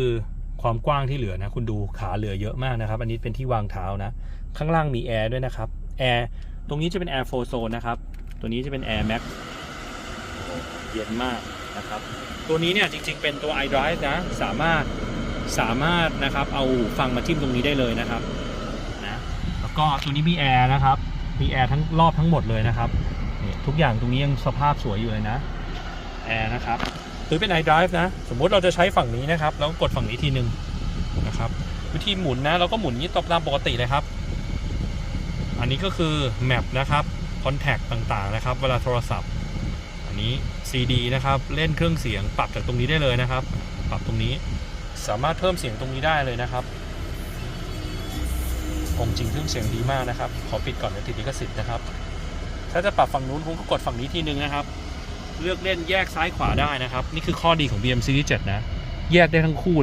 คือความกว้างที่เหลือนะ คุณดูขาเหลือเยอะมากนะครับ อันนี้เป็นที่วางเท้านะ ข้างล่างมีแอร์ด้วยนะครับแอร์ตรงนี้จะเป็นแอร์โฟโซนนะครับ ตัวนี้จะเป็นแอร์แม็กเย็นมากนะครับ ตัวนี้เนี่ยจริงๆเป็นตัว iDrive นะ สามารถสามารถนะครับเอาฟังมาจิ้มตรงนี้ได้เลยนะครับนะแล้วก็ตัวนี้มีแอร์นะครับ มีแอร์ทั้งรอบทั้งหมดเลยนะครับทุกอย่างตรงนี้ยังสภาพสวยอยู่เลยนะแอร์นะครับ หรือเป็น iDrive นะ สมมุติเราจะใช้ฝั่งนี้นะครับ แล้วก็กดฝั่งนี้ทีหนึ่งนะครับ วิธีหมุนนะ เราก็หมุนนี้ตบตามปกติเลยครับ อันนี้ก็คือแมปนะครับคอนแทคต่างๆนะครับ เวลาโทรศัพท์ อันนี้ CD นะครับ เล่นเครื่องเสียงปรับจากตรงนี้ได้เลยนะครับ ปรับตรงนี้สามารถเพิ่มเสียงตรงนี้ได้เลยนะครับผมจริงเครื่องเสียงดีมากนะครับ ขอปิดก่อนเดี๋ยวติดลิขสิทธิ์นะครับ ถ้าจะปรับฝั่งนู้นคุณก็กดฝั่งนี้ทีนึงนะครับ เลือกเล่นแยกซ้ายขวาได้นะครับ นี่คือข้อดีของ BM Series 7นะ แยกได้ทั้งคู่เลย